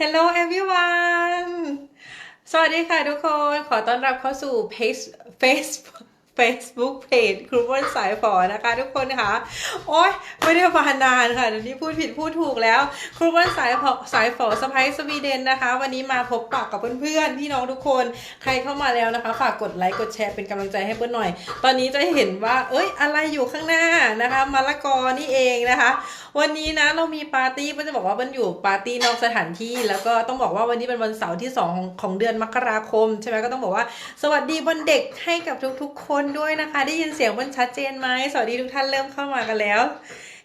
Hello everyone สวัสดีค่ะทุกคน ขอต้อนรับเข้าสู่ Page Facebook Facebook Page ครูบนสายฝอนะคะ ทุกคนค่ะ โอ๊ย ไม่ได้มานานค่ะเดี๋ยวนี้พูดผิดพูดถูกแล้ว ครูบนสายฝอสายฝอสไปซ์สวีเดนนะคะ วันนี้มาพบปากกับเพื่อนๆ พี่น้องทุกคน ใครเข้ามาแล้วนะคะ ฝากกดไลค์กดแชร์เป็นกำลังใจให้เพื่อนหน่อย ตอนนี้จะเห็นว่า เอ้ย อะไรอยู่ข้างหน้านะคะมะละกอนี่เองนะคะ วันนี้นะเรามีปาร์ตี้เปิ้ลจะบอกว่าเปิ้ลอยู่ปาร์ตี้นอกสถานที่แล้วก็ต้องบอกว่าวันนี้เป็นวันเสาร์ที่2ของของเดือนมกราคมใช่ไหมก็ต้องบอกว่า สวัสดีวันเด็กให้กับทุกๆคนด้วยนะคะ ได้ยินเสียงเปิ้ลชัดเจนไหมสวัสดีทุกท่านเริ่มเข้ามากันแล้ว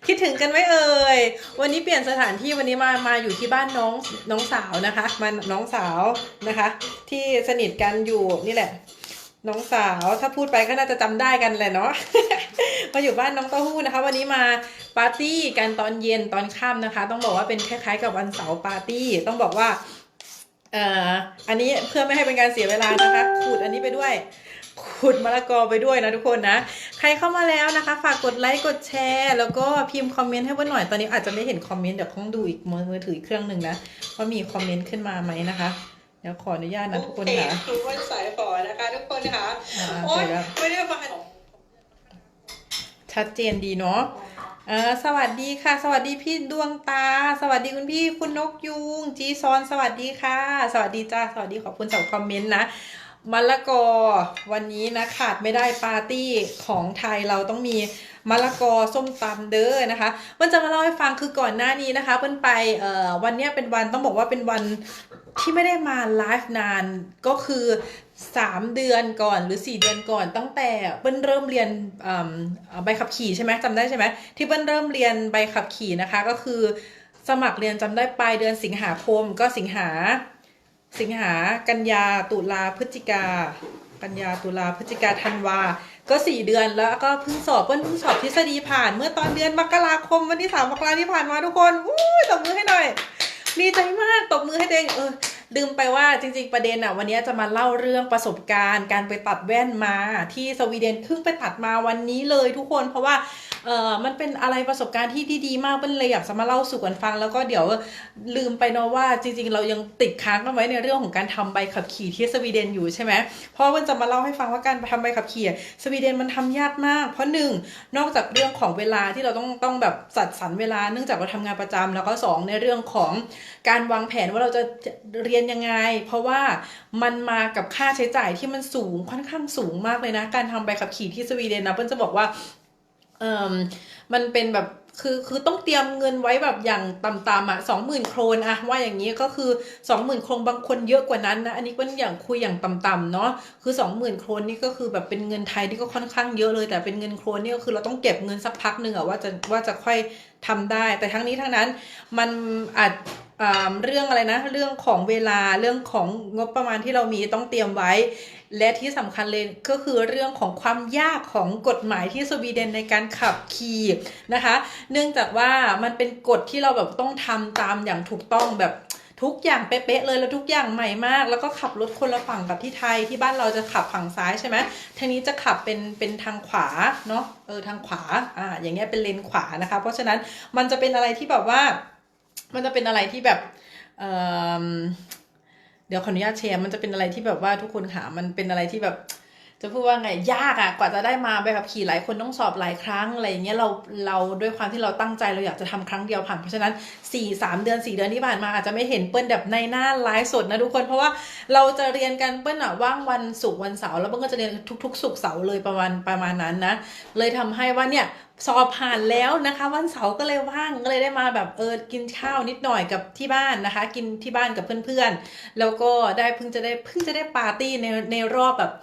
คิดถึงกันไหมเอ่ยวันนี้เปลี่ยนสถานที่วันนี้มามาอยู่ที่บ้านน้องน้องสาวนะคะ มาน้องสาวนะคะ ที่สนิทกันอยู่นี่แหละ น้องสาวถ้าพูดไปก็น่าจะจำได้กันแหละเนาะมาอยู่บ้านน้องเต้าหู้นะคะ วันนี้มาปาร์ตี้กันตอนเย็นตอนค่ำนะคะ ต้องบอกว่าเป็นคล้ายๆกับวันเสาร์ปาร์ตี้ต้องบอกว่าเอ่ออันนี้เพื่อไม่ให้เป็นการเสียเวลานะคะขูดอันนี้ไปด้วย ขูดมะละกอไปด้วยนะทุกคนนะ ใครเข้ามาแล้วนะคะ ฝากกดไลค์กดแชร์ แล้วก็พิมพ์คอมเมนต์ให้เพื่อนหน่อยตอนนี้อาจจะไม่เห็นคอมเมนต์เดี๋ยวต้องดูอีกมือมือถืออีกเครื่องหนึ่งนะว่ามีคอมเมนต์ขึ้นมาไหมนะคะเดี๋ยวขออนุญาตนะทุกคนค่ะครูวันสายฝอนะคะ ทุกคนค่ะอ่าโอ๊เสร็ยจแล้วไม่ได้มาชัดเจนดีเนาะเออสวัสดีค่ะ สวัสดีพี่ดวงตา สวัสดีคุณพี่คุณนกยุงจีซอนสวัสดีค่ะ สวัสดีจ้าสวัสดีขอบคุณสำหรับคอมเมนต์นะ มะละกอวันนี้นะขาดไม่ได้ปาร์ตี้ของไทยเราต้องมีมะละกอส้มตำเด้อนะคะ มันจะมาเล่าให้ฟังคือก่อนหน้านี้นะคะ เพิ่นไปเอ่อวันเนี้ยเป็นวันต้องบอกว่าเป็นวันที่ไม่ได้มาไลฟ์นานก็คือ 3 เดือนก่อนหรือ 4 เดือนก่อนตั้งแต่เปิ้ลเริ่มเรียนใบขับขี่ใช่ไหมจำได้ใช่ไหมที่เปิ้ลเริ่มเรียนใบขับขี่นะคะก็คือสมัครเรียนจำได้ปลายเดือนสิงหาคมก็สิงหา สิงหากันยาตุลาพฤศจิกา กันยาตุลาพฤศจิกาธันวา ก็4เดือนแล้วก็เพิ่งสอบเปิ้ลเพิ่งสอบทฤษฎีผ่านเมื่อตอนเดือนมกราคมวันที่3มมกราที่ผ่านมาทุกคนอู้ยตบมือให้หน่อยดีใจมากตบมือให้ตัวเองเออลืมไปว่าจริง ๆ ประเด็นอะวันนี้จะมาเล่าเรื่องประสบการณ์ การไปตัดแว่นมาที่สวีเดนเพิ่งไปตัดมาวันนี้เลยทุกคนเพราะว่า เออมันเป็นอะไรประสบการณ์ที่ดีๆมากเป็นเลยอยากจะมาเล่าสู่กันฟัง แล้วก็เดี๋ยวลืมไปเนาะว่าจริง ๆ เรายังติดค้างกันไว้ในเรื่องของการทำใบขับขี่ที่สวีเดนอยู่ใช่ไหมเพราะว่ามันจะมาเล่าให้ฟังว่าการทำใบขับขี่สวีเดนมันทำยากมาก เพราะหนึ่งนอกจากเรื่องของเวลาที่เราต้องต้องแบบจัดสรรเวลาเนื่องจากเราทำงานประจำแล้วก็สองในเรื่องของการวางแผนว่าเราจะเรียนยังไง เพราะว่ามันมากับค่าใช้จ่ายที่มันสูงค่อนข้างสูงมากเลยนะ การทำใบขับขี่ที่สวีเดนนะเปิ้ลจะบอกว่า เออมันเป็นแบบคือคือต้องเตรียมเงินไว้แบบอย่างต่ำๆอะสองหมื่นโครนอะว่าอย่างนี้ก็คือสองหมื่นโครนบางคนเยอะกว่านั้นนะอันนี้เป็นอย่างคุยอย่างต่ำๆเนาะคือสองหมื่นโครนนี่ก็คือแบบเป็นเงินไทยนี่ก็ค่อนข้างเยอะเลย แต่เป็นเงินโครนนี่ก็คือเราต้องเก็บเงินสักพักหนึ่งอะว่าจะว่าจะค่อยทำได้ แต่ทั้งนี้ทั้งนั้นมันอาจ เรื่องอะไรนะ เรื่องของเวลาเรื่องของงบประมาณที่เรามีต้องเตรียมไว้ และที่สำคัญเลยก็คือเรื่องของความยากของกฎหมายที่สวีเดนในการขับขี่นะคะ เนื่องจากว่ามันเป็นกฎที่เราแบบต้องทำตามอย่างถูกต้องแบบทุกอย่างเป๊ะๆเลยแล้วทุกอย่างใหม่มาก แล้วก็ขับรถคนละฝั่งกับที่ไทยที่บ้านเราจะขับฝั่งซ้ายใช่ไหมทางนี้จะขับเป็นเป็นทางขวาเนาะเออทางขวาอ่าอย่างเงี้ยเป็นเลนขวานะคะ เพราะฉะนั้นมันจะเป็นอะไรที่แบบว่า มันจะเป็นอะไรที่แบบเอิ่มเดี๋ยวขออนุญาตแชร์มันจะเป็นอะไรที่แบบว่าทุกคนค่ะมันเป็นอะไรที่แบบ จะพูดว่าไงยากอะกว่าจะได้มาใบขับขี่หลายคนต้องสอบหลายครั้งอะไรอย่างเงี้ยเราเราด้วยความที่เราตั้งใจเราอยากจะทำครั้งเดียวผ่านเพราะฉะนั้น4ี่สามเดือน 4 เดือนที่ผ่านมาอาจจะไม่เห็นเปิ้ลแบบในหน้าไลฟ์สดนะทุกคนเพราะว่าเราจะเรียนกันเปิ้ลอะว่างวันศุกร์วันเสาร์แล้วเปิ้ลก็จะเรียนทุกๆศุกร์เสาร์เลยประมาณประมาณนั้นนะเลยทำให้ว่าเนี่ยสอบผ่านแล้วนะคะ วันเสาร์ก็เลยว่างก็เลยได้มาแบบเออกินข้าวนิดหน่อยกับที่บ้านนะคะ กินที่บ้านกับเพื่อนๆแล้วก็ได้เพิ่งจะได้เพิ่งจะได้ปาร์ตี้ในในรอบแบบ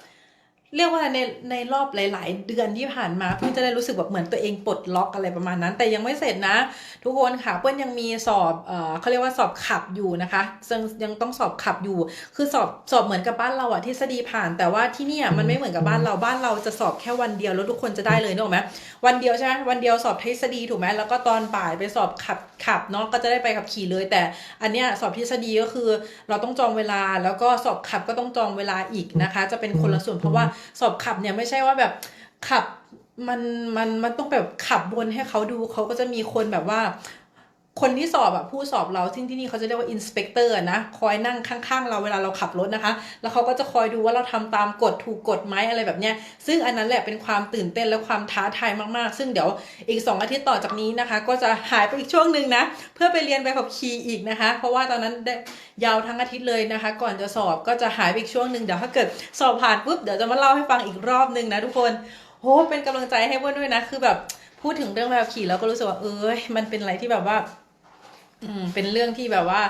เรียกว่าในในรอบหลาย ๆ เดือนที่ผ่านมาเพิ่งจะได้รู้สึกแบบเหมือนตัวเองปลดล็อกอะไรประมาณนั้น แต่ยังไม่เสร็จนะ ทุกคนค่ะเปิ้ลยังมีสอบเอ่อเขาเรียกว่าสอบขับอยู่นะคะยังยังต้องสอบขับอยู่ คือสอบสอบเหมือนกับบ้านเราอะทฤษฎีผ่าน แต่ว่าที่เนี่ยมันไม่เหมือนกับบ้านเราบ้านเราจะสอบแค่วันเดียวแล้วทุกคนจะได้เลยนึกออกไหมวันเดียวใช่ไหมวันเดียวสอบทฤษฎีถูกไหมแล้วก็ตอนบ่ายไปสอบขับขับเนาะก็จะได้ไปขับขี่เลย แต่อันเนี้ยสอบทฤษฎีก็คือ เราต้องจองเวลาแล้วก็สอบขับก็ต้องจองเวลาอีกนะคะ จะเป็นคนละส่วนเพราะว่าสอบขับเนี่ยไม่ใช่ว่าแบบขับมันมันมันต้องแบบขับวนให้เขาดูเขาก็จะมีคนแบบว่า คนที่สอบอะผู้สอบเราที่งที่นี่เขาจะเรียกว่าอินสเปกเตอร์นะคอยนั่งข้างๆ เราเวลาเราขับรถนะคะ แล้วเขาก็จะคอยดูว่าเราทำตามกฎถูกกฎไหมอะไรแบบเนี้ยซึ่งอันนั้นแหละเป็นความตื่นเต้นและความท้าทายมากๆ ซึ่งเดี๋ยวอีก 2 อาทิตย์ต่อจากนี้นะคะ ก็จะหายไปอีกช่วงหนึ่งนะ เพื่อไปเรียนใบขับขี่อีกนะคะ เพราะว่าตอนนั้นได้ยาวทั้งอาทิตย์เลยนะคะ ก่อนจะสอบก็จะหายไปอีกช่วงหนึ่งเดี๋ยวถ้าเกิดสอบผ่านปุ๊บเดี๋ยวจะมาเล่าให้ฟังอีกรอบหนึ่งนะทุกคนโหเป็นกำลังใจให้เพื่อนด้วยนะคือแบบพูดถึงเรื่องใบขับขี่แล้วก็รู้สึกว่าเอ้ยมันเป็นอะไรที่แบบว่า อืมเป็นเรื่องที่แบบว่า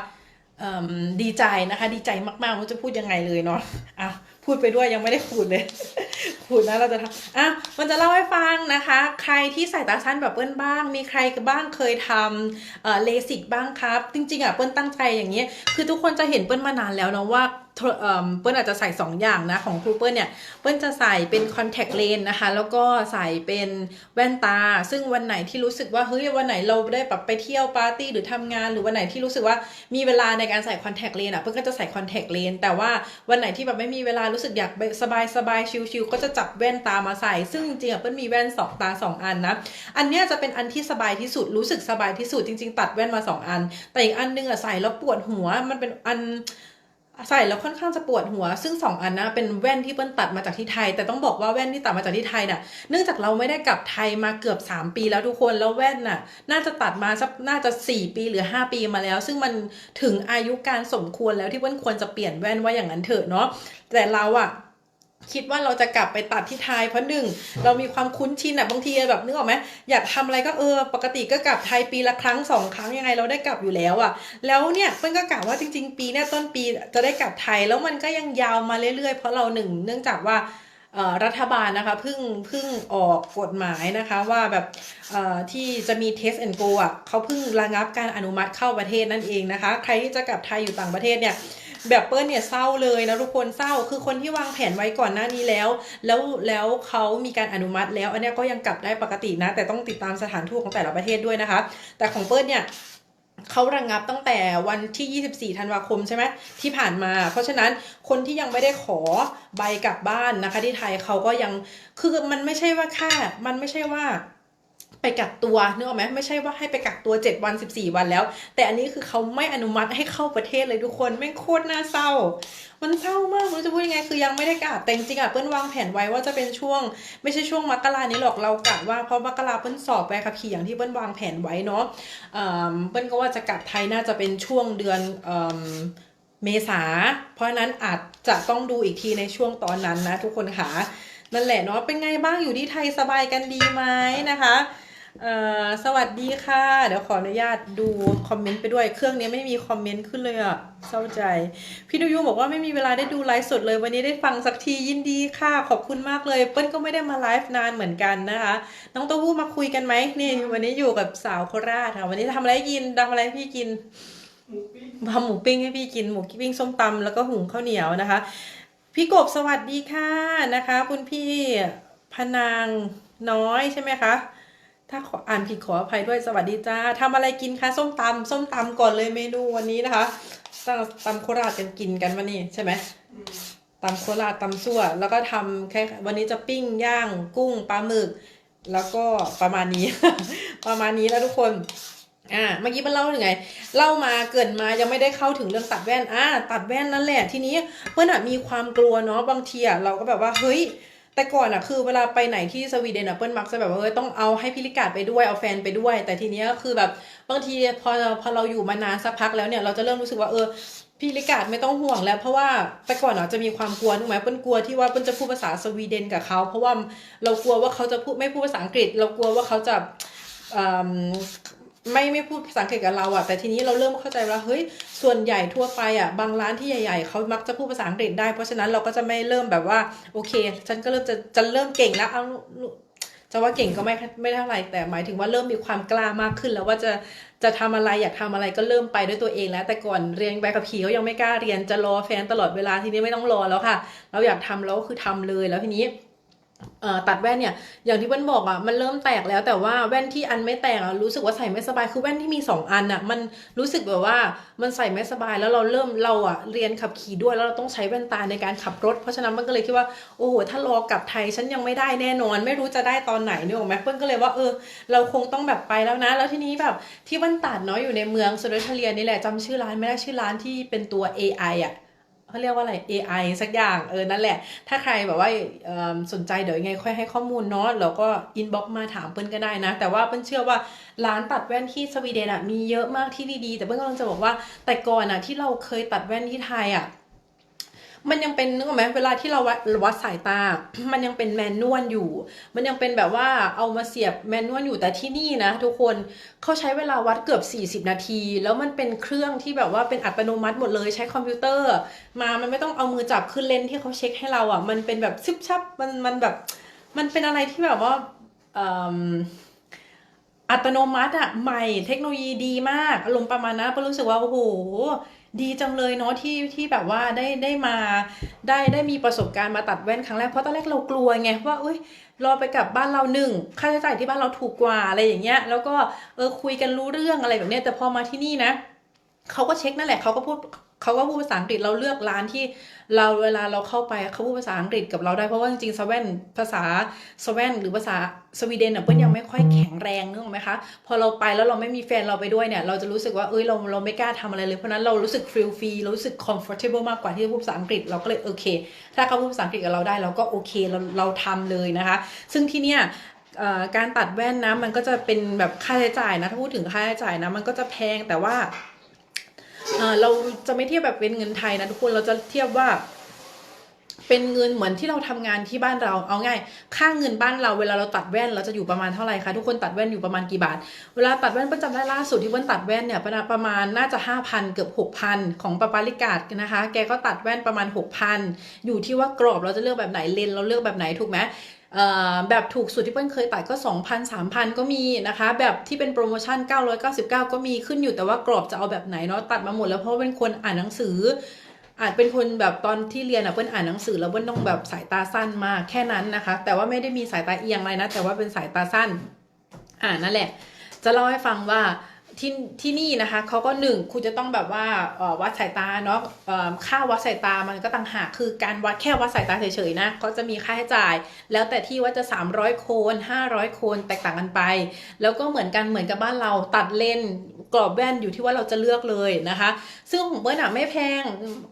ดีใจนะคะ ดีใจมากๆไม่รู้จะพูดยังไงเลยเนาะอะพูดไปด้วยยังไม่ได้ขูดเลย ขูดนะเราจะทำอะมันจะเล่าให้ฟังนะคะ ใครที่ใส่ตาสั้นแบบเปิ้ลบ้าง มีใครบ้างเคยทำเลสิกบ้างครับ จริงๆอะเปิ้ลตั้งใจอย่างนี้ คือทุกคนจะเห็นเปิ้ลมานานแล้วนะว่า เปิ้ลอาจจะใส่2อย่างนะของครูเปิ้ลเนี่ยเปิ้ลจะใส่เป็นคอนแทคเลนส์นะคะแล้วก็ใส่เป็นแว่นตา ซึ่งวันไหนที่รู้สึกว่าเฮ้ยวันไหนเราได้แบบไปเที่ยวปาร์ตี้หรือทำงานหรือวันไหนที่รู้สึกว่ามีเวลาในการใส่คอนแทคเลนส์อะเปิ้ลก็จะใส่คอนแทคเลนส์แต่ว่าวันไหนที่แบบไม่มีเวลารู้สึกอยากสบายสบายๆชิลๆก็จะจับแว่นตามาใส่ ซึ่งจริงๆอะเปิ้ลมีแว่นสองตาสองอันนะอันเนี้ยจะเป็นอันที่สบายที่สุดรู้สึกสบายที่สุดจริง ๆ ตัดแว่นมาสองอัน แต่อีกอันนึงอะใส่แล้วปวดหัวมันเป็นอัน ใส่แล้วค่อนข้างจะปวดหัว ซึ่งสองอันนะเป็นแว่นที่เปิ้ลตัดมาจากที่ไทย แต่ต้องบอกว่าแว่นที่ตัดมาจากที่ไทยน่ะ เนื่องจากเราไม่ได้กลับไทยมาเกือบ 3 ปีแล้วทุกคนแล้วแว่นน่ะ น่าจะตัดมาสักน่าจะ 4 ปีหรือ 5 ปีมาแล้ว ซึ่งมันถึงอายุการสมควรแล้วที่เปิ้ลควรจะเปลี่ยนแว่นว่าอย่างนั้นเถอะเนาะแต่เราอะ คิดว่าเราจะกลับไปตัดที่ไทยเพราะหนึ่งเรามีความคุ้นชินอะบางทีแบบนึกออกไหมอยากทำอะไรก็เออ ปกติก็กลับไทยปีละครั้งสองครั้งยังไงเราได้กลับอยู่แล้วอะแล้วเนี่ยเปิ้ลก็กะว่าจริง ๆ ปีเนี้ยต้นปีจะได้กลับไทยแล้วมันก็ยังยาวมาเรื่อยๆ เพราะเราหนึ่งเนื่องจากว่ารัฐบาลนะคะเพิ่งเพิ่งออกกฎหมายนะคะว่าแบบที่จะมี test and go อะเขาเพิ่งระงับการอนุมัติเข้าประเทศนั่นเองนะคะ ใครที่จะกลับไทยอยู่ต่างประเทศเนี่ย แบบเปิ้ลเนี่ยเศร้าเลยนะทุกคนเศร้าคือคนที่วางแผนไว้ก่อนหน้านี้แล้ว แล้วแล้วเขามีการอนุมัติแล้ว อันนี้ก็ยังกลับได้ปกตินะ แต่ต้องติดตามสถานทูตของแต่ละประเทศด้วยนะคะ แต่ของเปิ้ลเนี่ยเขาระงงับตั้งแต่วันที่ 24 ธันวาคมใช่ไหมที่ผ่านมา เพราะฉะนั้นคนที่ยังไม่ได้ขอใบกลับบ้านนะคะ ที่ไทยเขาก็ยังคือมันไม่ใช่ว่าแค่มันไม่ใช่ว่า ไปกักตัวนึกออกไหมไม่ใช่ว่าให้ไปกักตัว 7 วัน 14 วันแล้ว แต่อันนี้คือเขาไม่อนุมัติให้เข้าประเทศเลยทุกคนแม่งโคตรน่าเศร้า มันเศร้ามากไม่รู้จะพูดยังไงคือยังไม่ได้กะแต่จริงๆอะเปิ้ลวางแผนไว้ว่าจะเป็นช่วง ไม่ใช่ช่วงมกรานี้หรอกเรากะว่าเพราะมกราเปิ้ลสอบไปขับขี่อย่างที่เปิ้ลวางแผนไว้เนาะเอิ่มเปิ้ลก็ว่าจะกลับไทยน่าจะเป็นช่วงเดือนเอิ่มเมษาเพราะฉะนั้นอาจจะต้องดูอีกทีในช่วงตอนนั้นนะทุกคนค่ะ นั่นแหละเนาะเป็นไงบ้างอยู่ที่ไทยสบายกันดีไหมนะคะเอ่อสวัสดีค่ะ เดี๋ยวขออนุญาตดูคอมเมนต์ไปด้วย เครื่องนี้ไม่มีคอมเมนต์ขึ้นเลยอะเศร้าใจ พี่นุยูบอกว่าไม่มีเวลาได้ดูไลฟ์สดเลย วันนี้ได้ฟังสักทียินดีค่ะ ขอบคุณมากเลย เปิ้ลก็ไม่ได้มาไลฟ์นานเหมือนกันนะคะ น้องเต้าหู้มาคุยกันไหมนี่วันนี้อยู่กับสาวโคราชค่ะ วันนี้ทำอะไรให้กินทำอะไรให้พี่กินทำหมูปิ้งให้พี่กินหมูปิ้งส้มตำแล้วก็หุงข้าวเหนียวนะคะ พี่กบสวัสดีค่ะนะคะ คุณพี่พนางน้อยใช่ไหมคะถ้าขออ่านผิดขออภัยด้วยสวัสดีจ้าทำอะไรกินคะส้มตำส้มตำก่อนเลยเมนูวันนี้นะคะตำตำโคราชกันกินกันวันนี้ใช่ไหมตำโคราชตำซั่ว แล้วก็ทำแค่วันนี้จะปิ้งย่างกุ้งปลาหมึก แล้วก็ประมาณนี้ ประมาณนี้แล้วทุกคน อ่าเมื่อกี้มันเล่าถึงไง เล่ามาเกินมายังไม่ได้เข้าถึงเรื่องตัดแว่นอ่าตัดแว่นนั่นแหละทีนี้เพื่อนอะมีความกลัวเนาะบางทีอะเราก็แบบว่าเฮ้ยแต่ก่อนอะคือเวลาไปไหนที่สวีเดนอะเปิ้ลมักจะแบบว่าเออต้องเอาให้พิลิกาดไปด้วยเอาแฟนไปด้วย แต่ทีเนี้ยคือแบบบางทีพอพอเราอยู่มานานสักพักแล้วเนี่ยเราจะเริ่มรู้สึกว่าเออพี่ลิกาดไม่ต้องห่วงแล้วเพราะว่าแต่ก่อนอะจะมีความกลัวถูกไหมเปิ้ลกลัวที่ว่าเปิ้ลจะพูดภาษาสวีเดนกับเขาเพราะว่าเรากลัวว่าเขาจะพูดไม่พูดภาษาอังกฤษ เรากลัวว่าเขาจะ ไม่ไม่พูดภาษาอังกฤษกับเราอะแต่ทีนี้เราเริ่มเข้าใจว่าเฮ้ยส่วนใหญ่ทั่วไปอะบางร้านที่ใหญ่ๆเขามักจะพูดภาษาอังกฤษได้ เพราะฉะนั้นเราก็จะไม่เริ่มแบบว่า โอเค ฉันก็เริ่มจะจะเริ่มเก่งแล้วเอาจะว่าเก่งก็ไม่ไม่เท่าไหร่แต่หมายถึงว่าเริ่มมีความกล้ามากขึ้น แล้วว่าจะจะทำอะไรอยากทำอะไรก็เริ่มไปด้วยตัวเองแล้ว แต่ก่อนเรียนใบขับขี่เขายังไม่กล้าเรียนจะรอแฟนตลอดเวลาทีนี้ไม่ต้องรอแล้วค่ะ เราอยากทำแล้วก็คือทำเลยแล้วทีนี้ ตัดแว่นเนี่ยอย่างที่เปิ้ลบอกอะมันเริ่มแตกแล้วแต่ว่าแว่นที่อันไม่แตกอะรู้สึกว่าใส่ไม่สบายคือแว่นที่มีสองอันอะมันรู้สึกแบบว่ามันใส่ไม่สบายแล้วเราเริ่มเราอะเรียนขับขี่ด้วยแล้วเราต้องใช้แว่นตาในการขับรถ เพราะฉะนั้นมันก็เลยคิดว่าโอ้โหถ้ารอกลับไทยฉันยังไม่ได้แน่นอน ไม่รู้จะได้ตอนไหนนึกออกไหมเปิ้ลก็เลยว่าเออ เราคงต้องแบบไปแล้วนะ แล้วทีนี้แบบที่บ้านตัดเนาะอยู่ในเมืองสุรทเลียนี่แหละจำชื่อร้านไม่ได้ชื่อร้านที่เป็นตัว AI อะ เขาเรียกว่าอะไร AI สักอย่างเออนั่นแหละ ถ้าใครแบบว่าสนใจเดี๋ยวยังไงค่อยให้ข้อมูลเนาะแล้วก็อินบ็อกมาถามเปิ้ลก็ได้นะ แต่ว่าเปิ้ลเชื่อว่าร้านตัดแว่นที่สวีเดนอะมีเยอะมากที่ดีๆ แต่เปิ้ลกำลังจะบอกว่าแต่ก่อนอะที่เราเคยตัดแว่นที่ไทยอะ มันยังเป็นนึกออกไหมเวลาที่เราวัดสายตา มันยังเป็นแมนนวลอยู่ มันยังเป็นแบบว่าเอามาเสียบแมนนวลอยู่แต่ที่นี่นะ ทุกคนเขาใช้เวลาวัดเกือบ 40 นาที แล้วมันเป็นเครื่องที่แบบว่าเป็นอัตโนมัติหมดเลยใช้คอมพิวเตอร์ มามันไม่ต้องเอามือจับคือเลนที่เขาเช็คให้เราอะ มันเป็นแบบซึบชับมันมันแบบ มันเป็นอะไรที่แบบว่าอัตโนมัติอะใหม่เทคโนโลยีดีมากอารมณ์ประมาณนั้นก็รู้สึกว่าโอ้โห ดีจังเลยเนาะที่ที่แบบว่าได้ได้มาได้ได้มีประสบการณ์มาตัดแว่นครั้งแรกเพราะตอนแรกเรากลัวไงว่าเอ้ยรอไปกลับบ้านเราหนึ่งค่าใช้จ่ายที่บ้านเราถูกกว่าอะไรอย่างเงี้ย แล้วก็เออคุยกันรู้เรื่องอะไรแบบเนี้ยแต่พอมาที่นี่นะเขาก็เช็คนั่นแหละเขาก็พูด เขาก็พูดภาษาอังกฤษเราเลือกร้านที่เราเวลาเราเข้าไปเขาพูดภาษาอังกฤษกับเราได้เพราะว่าจริงๆสวีเดนภาษาสวีเดนหรือภาษาสวีเดนอะเปิ้ลยังไม่ค่อยแข็งแรงนึกออกไหมคะพอเราไปแล้วเราไม่มีแฟนเราไปด้วยเนี่ย เราจะรู้สึกว่าเอ้ยเราเราไม่กล้าทำอะไรเลยเพราะนั้นเรารู้สึกฟรีฟรีเรารู้สึก comfortable มากกว่าที่จะพูดภาษาอังกฤษเราก็เลยโอเค ถ้าเขาพูดภาษาอังกฤษกับเราได้เราก็โอเคเราเราทำเลยนะคะ ซึ่งที่เนี่ยการตัดแว่นนะมันก็จะเป็นแบบค่าใช้จ่ายนะถ้าพูดถึงค่าใช้จ่ายนะมันก็จะแพงแต่ว่า เราจะไม่เทียบแบบเป็นเงินไทยนะทุกคนเราจะเทียบว่า เป็นเงินเหมือนที่เราทำงานที่บ้านเราเอาง่าย ค่าเงินบ้านเราเวลาเราตัดแว่นเราจะอยู่ประมาณเท่าไหร่คะทุกคนตัดแว่นอยู่ประมาณกี่บาท เวลาตัดแว่นเปิ้ลจำได้ล่าสุดที่เปิ้ลตัดแว่นเนี่ยประมาณประมาณน่าจะ5,000เกือบ6,000ของปาปาลิกาดนะคะ แกก็ตัดแว่นประมาณ6,000อยู่ที่ว่ากรอบเราจะเลือกแบบไหนเลนเราเลือกแบบไหนถูกไหม แบบถูกสุดที่เปิ้ลเคยตัดก็ 2,000 3,000 ก็มีนะคะ แบบที่เป็นโปรโมชั่น 999 ก็มีขึ้นอยู่แต่ว่ากรอบจะเอาแบบไหนเนาะตัดมาหมดแล้วเพราะเป็นคนอ่านหนังสืออาจเป็นคนแบบตอนที่เรียนอะเปิ้ลอ่านหนังสือแล้วเปิ้ลต้องแบบสายตาสั้นมากแค่นั้นนะคะ แต่ว่าไม่ได้มีสายตาเอียงอะไรนะ แต่ว่าเป็นสายตาสั้น อ่านั่นแหละ จะเล่าให้ฟังว่า ที่ที่นี่นะคะเขาก็หนึ่งคุณจะต้องแบบว่าวัดสายตาเนาะค่าวัดสายตามันก็ต่างหากคือการวัดแค่วัดสายตาเฉยๆนะก็จะมีค่าใช้จ่าย แล้วแต่ที่ว่าจะ 300 โคน 500 โคนแตกต่างกันไป แล้วก็เหมือนกันเหมือนกับบ้านเราตัดเลนส์กรอบแว่นอยู่ที่ว่าเราจะเลือกเลยนะคะ ซึ่งของเบิ้ลอะไม่แพง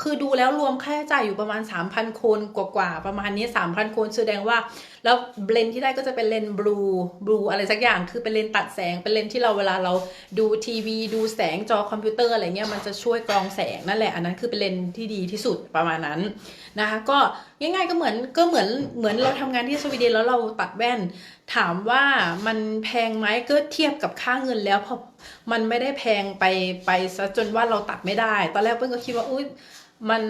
คือดูแล้วรวมค่าใช้จ่ายอยู่ประมาณ 3,000 โคนกว่าๆประมาณนี้ 3,000 โคนแสดงว่าแล้วเลนส์ที่ได้ก็จะเป็นเลนส์บลูบลูอะไรสักอย่างคือเป็นเลนส์ตัดแสงเป็นเลนส์ที่เราเวลาเราดูทีวี ดูแสงจอคอมพิวเตอร์อะไรเงี้ยมันจะช่วยกรองแสงนั่นแหละอันนั้นคือเป็นเลนส์ที่ดีที่สุดประมาณนั้นนะคะก็ง่ายๆก็เหมือนก็เหมือนเหมือนเราทำงานที่สวีเดนแล้วเราตัดแว่น ถามว่ามันแพงไหมก็เทียบกับค่าเงินแล้วพอมันไม่ได้แพงไปไปซะจนว่าเราตัดไม่ได้ ตอนแรกเพิ่งก็คิดว่าอุ้ย มัน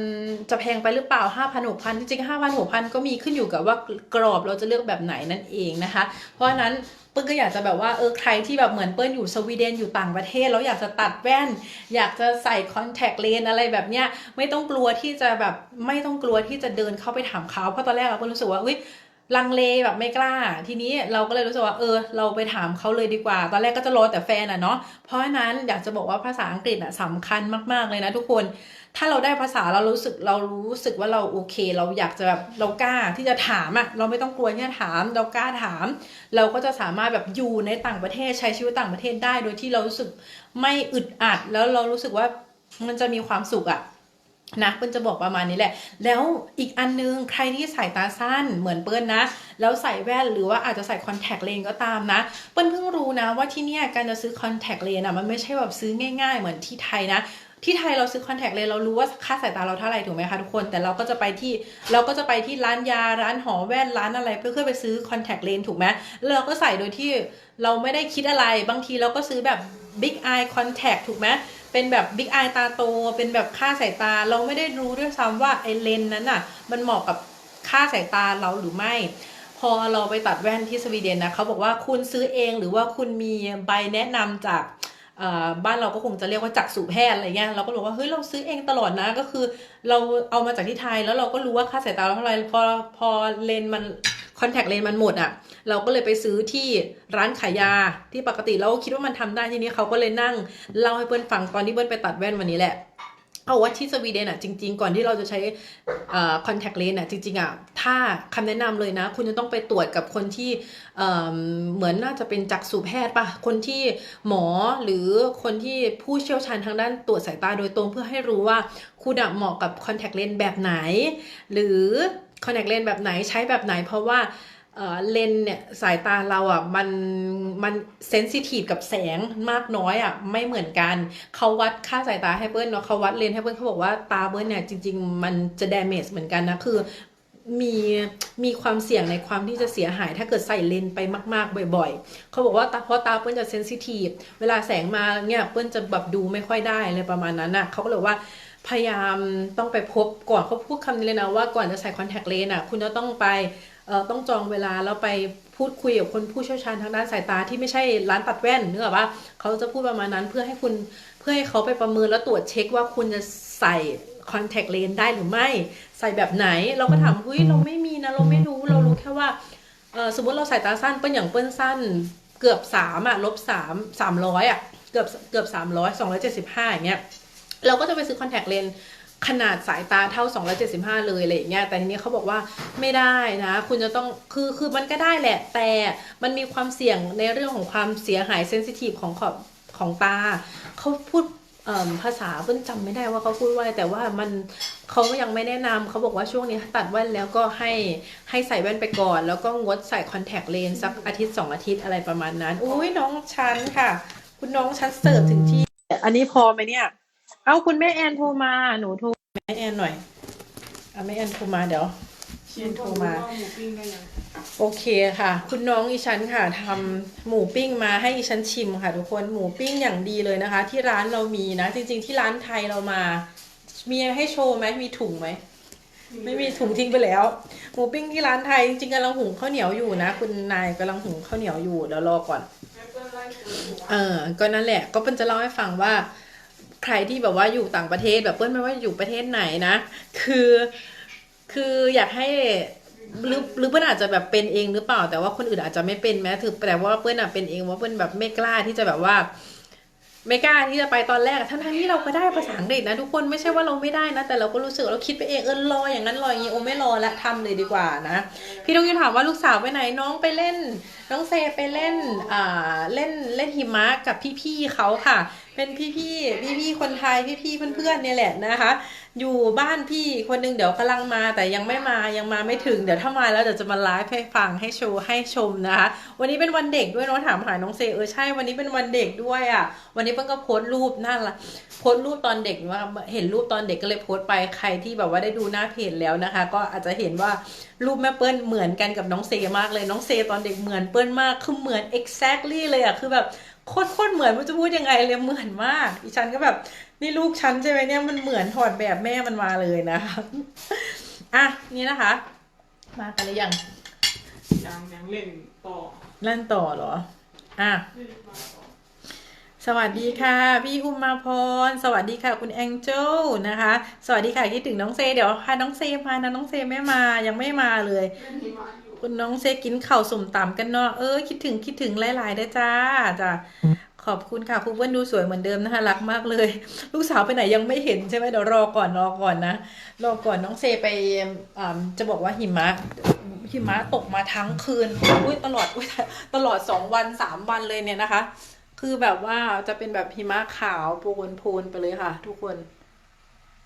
จะแพงไปหรือเปล่า 5 0 0 0 6,000 จริงๆ5,000 6,000 ก็มีขึ้นอยู่กับว่ากรอบเราจะเลือกแบบไหนนั่นเองนะคะ เพราะฉะนั้นเปิ้ลก็อยากจะแบบว่าเออใครที่แบบเหมือนเปิ้ลอยู่สวีเดนอยู่ต่างประเทศแล้วอยากจะตัดแว่น อยากจะใส่คอนแทคเลนอะไรแบบเนี้ยไม่ต้องกลัวที่จะแบบไม่ต้องกลัวที่จะเดินเข้าไปถามเขาเพราะตอนแรกเราก็รู้สึกว่าอุ้ยลังเลแบบไม่กล้า ทีนี้เราก็เลยรู้สึกว่าเออ เราไปถามเขาเลยดีกว่า ตอนแรกก็จะรอแต่แฟนอะเนาะเพราะฉะนั้นอยากจะบอกว่าภาษาอังกฤษอะสำคัญมากๆเลยนะทุกคน ถ้าเราได้ภาษาเรารู้สึกเรารู้สึกว่าเราโอเค เราอยากจะแบบเรากล้าที่จะถามอะเราไม่ต้องกลัวที่จะถาม เรากล้าถาม เราก็จะสามารถแบบอยู่ในต่างประเทศใช้ชีวิตต่างประเทศได้ โดยที่เรารู้สึกไม่อึดอัดแล้วเรารู้สึกว่ามันจะมีความสุขอะนะเปิ้ลจะบอกประมาณนี้แหละ แล้วอีกอันนึงใครที่ใสายตาสั้นเหมือนเปิ้ลนะ แล้วใส่แว่นหรือว่าอาจจะใส่คอนแทคเลนก็ตามนะ เปิ้ลเพิ่งรู้นะว่าที่เนี่ยการจะซื้อคอนแทคเลนอะมันไม่ใช่แบบซื้อง่าย ๆ เหมือนที่ไทยนะ ที่ไทยเราซื้อคอนแทคเลนเรารู้ว่าค่าสายตาเราเท่าไหร่ถูกไหมคะทุกคน แต่เราก็จะไปที่เราก็จะไปที่ร้านยาร้านหอแว่นร้านอะไร เพื่อเพื่อไปซื้อคอนแทคเลนถูกไหมแล้วเราก็ใส่โดยที่เราไม่ได้คิดอะไรบางทีเราก็ซื้อแบบ Big Eye Contact ถูกไหมเป็นแบบบิ๊กอายตาโต เป็นแบบค่าสายตาเราไม่ได้รู้ด้วยซ้ำว่าไอ้เลนส์นั้นน่ะ มันเหมาะกับค่าสายตาเราหรือไม่ พอเราไปตัดแว่นที่สวีเดนนะเขาบอกว่าคุณซื้อเองหรือว่าคุณมีใบแนะนำจาก บ้านเราก็คงจะเรียกว่าจักษุแพทย์อะไรเงี้ยเราก็บอกว่าเฮ้ยเราซื้อเองตลอดนะก็คือ เราเอามาจากที่ไทยแล้วเราก็รู้ว่าค่าสายตาเราเท่าไหร่พอพอเลนมันคอนแทคเลนมันหมดอะเราก็เลยไปซื้อที่ร้านขายยาที่ปกติเราก็คิดว่ามันทำได้ทีนี้เขาก็เลยนั่งเล่าให้เพื่อนฟังตอนที่เพื่อนไปตัดแว่นวันนี้แหละ เอาว่าที่สวีเดนอะจริง ๆ ก่อนที่เราจะใช้คอนแทคเลนส์อะจริงๆอะถ้าคำแนะนำเลยนะ คุณจะต้องไปตรวจกับคนที่เเหมือนน่าจะเป็นจักษุแพทย์ปะคนที่หมอหรือคนที่ผู้เชี่ยวชาญทางด้านตรวจสายตาโดยตรงเพื่อให้รู้ว่าคุณอะเหมาะกับคอนแทคเลนส์แบบไหน หรือคอนแทคเลนส์แบบไหนใช้แบบไหน เพราะว่า เลนเนี่ยสายตาเราอะมันมันเซนซิทีฟกับแสงมากน้อยอะไม่เหมือนกันเขาวัดค่าสายตาให้เปิ้ลเนาะเขาวัดเลนให้เปิ้ลเขาบอกว่าตาเปิ้ลเนี่ยจริง ๆ มันจะ damage เหมือนกันนะคือมีมีความเสี่ยงในความที่จะเสียหาย ถ้าเกิดใส่เลนไปมากๆ บ่อย ๆ เขาบอกว่าเพราะตาเปิ้ลจะเซนซิทีฟเวลาแสงมาเนี่ยเปิ้ลจะแบบดูไม่ค่อยได้เลยประมาณนั้นน่ะเขาก็เลยว่าพยายามต้องไปพบก่อนเขาพูดคำนี้เลยนะว่าก่อนจะใส่คอนแทคเลน์อะคุณจะต้องไป ต้องจองเวลาแล้วไปพูดคุยกับคนผู้เชี่ยวชาญทางด้านสายตาที่ไม่ใช่ร้านตัดแว่นเนื้อว่าเขาจะพูดประมาณนั้นเพื่อให้คุณเพื่อให้เขาไปประเมินแล้วตรวจเช็คว่าคุณจะใส่คอนแทคเลนส์ได้หรือไม่ใส่แบบไหน เราก็ถามเฮ้ยเราไม่มีนะเราไม่รู้เรารู้แค่ว่าสมมติเราใสายตาสั้นเปิ้ลอย่างเปิ้ลสั้นเกือบสามอะลบสามสามร้อยอะเกือบเกือบสามร้อยสองร้อยเจ็ดสิบห้าอย่างเงี้ยเราก็จะไปซื้อคอนแทคเลนส์ ขนาดสายตาเท่า 275 เลยอะไรอย่างเงี้ยแต่ทีนี้เขาบอกว่าไม่ได้นะ คุณจะต้องคือคือมันก็ได้แหละ แต่มันมีความเสี่ยงในเรื่องของความเสียหายเซนซิทีฟของขอบของตาเขาพูดภาษาเพิ่นจำไม่ได้ว่าเขาพูดว่าแต่ว่ามันเขายังไม่แนะนำเขาบอกว่าช่วงนี้ตัดแว่นแล้วก็ให้ให้ใส่แว่นไปก่อน แล้วก็งดใส่คอนแทคเลนส์สักอาทิตย์สองอาทิตย์อะไรประมาณนั้น อุ้ยน้องชันค่ะ คุณน้องชันเสิร์ฟถึงที่ อันนี้พอไหมเนี่ย เอ้าคุณแม่แอนโทรมา หนูโทรแม่แอนหน่อยเอาแม่แอนโทรมาเดี๋ยวแม่แอนโทรมา หมูปิ้งได้ยังโอเคค่ะ คุณน้องอีฉันค่ะทำหมูปิ้งมาให้อีฉันชิมค่ะ ทุกคนหมูปิ้งอย่างดีเลยนะคะ ที่ร้านเรามีนะ จริง ๆ ที่ร้านไทยเรามา มีให้โชว์ไหมมีถุงไหม ไม่มีถุงทิ้งไปแล้ว หมูปิ้งที่ร้านไทยจริงๆกำลังหุงข้าวเหนียวอยู่นะ คุณนายกำลังหุงข้าวเหนียวอยู่เดี๋ยวรอก่อนแม่เปิ้ลไล่คุยอยู่ว่าเออก็นั่นแหละก็เปิ้ลจะเล่าให้ฟังว่า ใครที่แบบว่าอยู่ต่างประเทศแบบเปิ้ลไม่ว่าอยู่ประเทศไหนนะ คือ คืออยากให้หรือหรือเปิ้ลอาจจะแบบเป็นเองหรือเปล่า แต่ว่าคนอื่นอาจจะไม่เป็นแม้ถือแต่ว่าเปิ้ลอะเป็นเองว่าเปิ้ลแบบไม่กล้าที่จะแบบว่า ไม่กล้าที่จะไปตอนแรกทั้งทั้งที่เราก็ได้ภาษาอังกฤษนะทุกคนไม่ใช่ว่าเราไม่ได้นะ แต่เราก็รู้สึกเราคิดไปเองเออรออย่างนั้นรออย่างนี้โอไม่รอละทำเลยดีกว่านะพี่ต้องยูถามว่าลูกสาวไปไหนน้องไปเล่น น้องเซไปเล่นอ่าเล่นเล่นหิมะกับพี่ๆเขาค่ะ เป็นพี่ๆพี่ๆคนไทยพี่ๆเพื่อนๆเนี่ยแหละนะคะ อยู่บ้านพี่คนหนึงเดี๋ยวกำลังมาแต่ยังไม่มายังมาไม่ถึงเดี๋ยวถ้ามาแล้วเดี๋ยวจะมาไลฟ์ให้ฟังให้โชว์ให้ชมนะคะ วันนี้เป็นวันเด็กด้วยเน้องถามหาน้องเซเออใช่วันนี้เป็นวันเด็กด้วยอะ วันนี้เปิ้ลก็โพสต์รูปน่ารักโพสต์รูปตอนเด็กว่าเห็นรูปตอนเด็กก็เลยโพสต์ไปใครที่แบบว่าได้ดูหน้าเพจแล้วนะคะ ก็อาจจะเห็นว่ารูปแม่เปิ้ลเหมือนกันกับน้องเซมากเลยน้องเซตอนเด็กเหมือนเปิ้ลมากคือเหมือน exactly เลยอะคือแบบ โคตรเหมือนไม่าจะพูดยังไงเลยเหมือนมากอีฉันก็แบบ นี่ลูกฉันใช่ไหมเนี่ยมันเหมือนถอดแบบแม่มันมาเลยนะคะอะนี่นะคะ มากันหรือยังยังยังเล่นต่อเล่นต่อเหรอ อะสวัสดีค่ะ พี่อุมาพร สวัสดีค่ะ คุณแองเจลนะคะ สวัสดีค่ะคิดถึงน้องเซ เดี๋ยวพาน้องเซมานะน้องเซไม่มายังไม่มาเลย คุณน้องเซกินข่าวสมตำกันเนาะเออคิดถึงคิดถึงหลายๆได้จ้าจ้ะขอบคุณค่ะคุณเปิ้ลดูสวยเหมือนเดิมนะคะรักมากเลย ลูกสาวไปไหนยังไม่เห็นใช่ไหมเดี๋ยวรอก่อนรอก่อนนะรอก่อนน้องเซไปอ่าจะบอกว่าหิมะหิมะตกมาทั้งคืนอุ้ยตลอดอุ้ยตลอดสองวันสามวันเลยเนี่ยนะคะ คือแบบว่าจะเป็นแบบหิมะขาวโปนโพนไปเลยค่ะ ทุกคน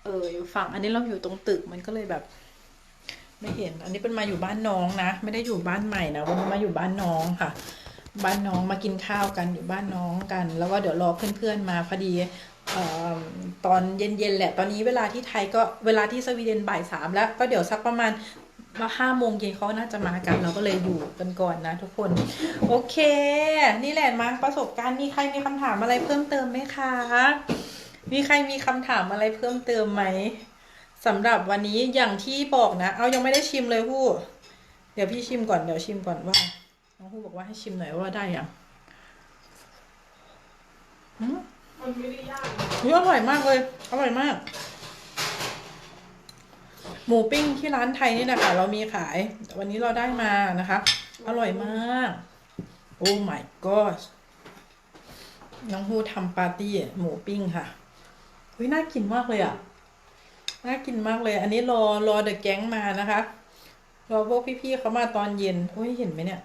เอออยู่ฝั่งอันนี้เราอยู่ตรงตึกมันก็เลยแบบ ไม่เห็น อันนี้เป็นมาอยู่บ้านน้องนะ ไม่ได้อยู่บ้านใหม่นะวันนี้มาอยู่บ้านน้องค่ะ บ้านน้องมากินข้าวกันอยู่บ้านน้องกัน แล้วก็เดี๋ยวรอเพื่อนๆมาพอดีตอนเย็นๆแหละ ตอนนี้เวลาที่ไทยก็เวลาที่สวีเดนบ่ายสามแล้ว ก็เดี๋ยวสักประมาณมาห้าโมงเย็นเขาน่าจะมากัน เราก็เลยอยู่กันก่อนนะทุกคน โอเค นี่แหละมาประสบการณ์มีใครมีคำถามอะไรเพิ่มเติมไหมคะ มีใครมีคำถามอะไรเพิ่มเติมไหม สำหรับวันนี้อย่างที่บอกนะ เอายังไม่ได้ชิมเลยผู้เดี๋ยวพี่ชิมก่อนเดี๋ยวชิมก่อนว่าน้องผู้บอกว่าให้ชิมหน่อยว่าได้ยังมันไม่ได้ยากนะอุ๊ยอร่อยมากเลย อร่อยมาก หมูปิ้งที่ร้านไทยนี่นะคะเรามีขาย วันนี้เราได้มานะคะ อร่อยมาก โอ้ my god น้องฮูทำปาร์ตี้หมูปิ้งค่ะเฮ้ยน่ากินมากเลยอะ น่ากินมากเลย อันนี้รอรอเดอะแก๊งมานะคะ รอพวกพี่ๆเขามาตอนเย็นเฮ้ยเห็นไหมเนี่ย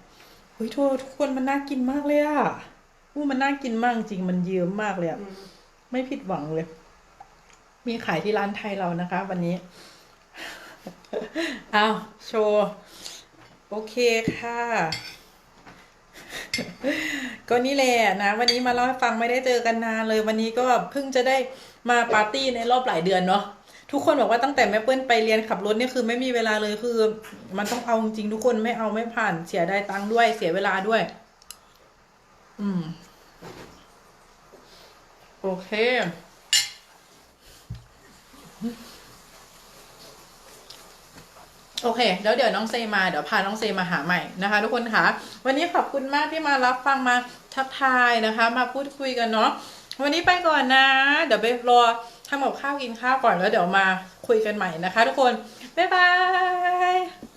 เฮ้ยทุกทุกคนมันน่ากินมากเลยอะอู้มันน่ากินมากจริงมันเยิ้มมากเลยอะอืมไม่ผิดหวังเลย มีขายที่ร้านไทยเรานะคะ วันนี้อ้าวโชว์โอเคค่ะ ก็นี่แหละนะวันนี้มาเล่าให้ฟังไม่ได้เจอกันนานเลย วันนี้ก็เพิ่งจะได้มาปาร์ตี้ในรอบหลายเดือนเนาะ ทุกคนบอกว่าตั้งแต่แม่เปิ้ลไปเรียนขับรถเนี่ยคือไม่มีเวลาเลยคือ มันต้องเอาจริงทุกคนไม่เอาไม่ผ่านเสียได้ตังค์ด้วยเสียเวลาด้วย อืม โอเค โอเค แล้วเดี๋ยวน้องเซมาเดี๋ยวพาน้องเซมาหาใหม่นะคะ ทุกคนคะวันนี้ขอบคุณมากที่มารับฟังมาทักทายนะคะ มาพูดคุยกันเนาะวันนี้ไปก่อนนะ เดี๋ยวไปรอ ทำกับข้าวกินข้าวก่อนแล้วเดี๋ยวมาคุยกันใหม่นะคะ ทุกคน บ๊ายบาย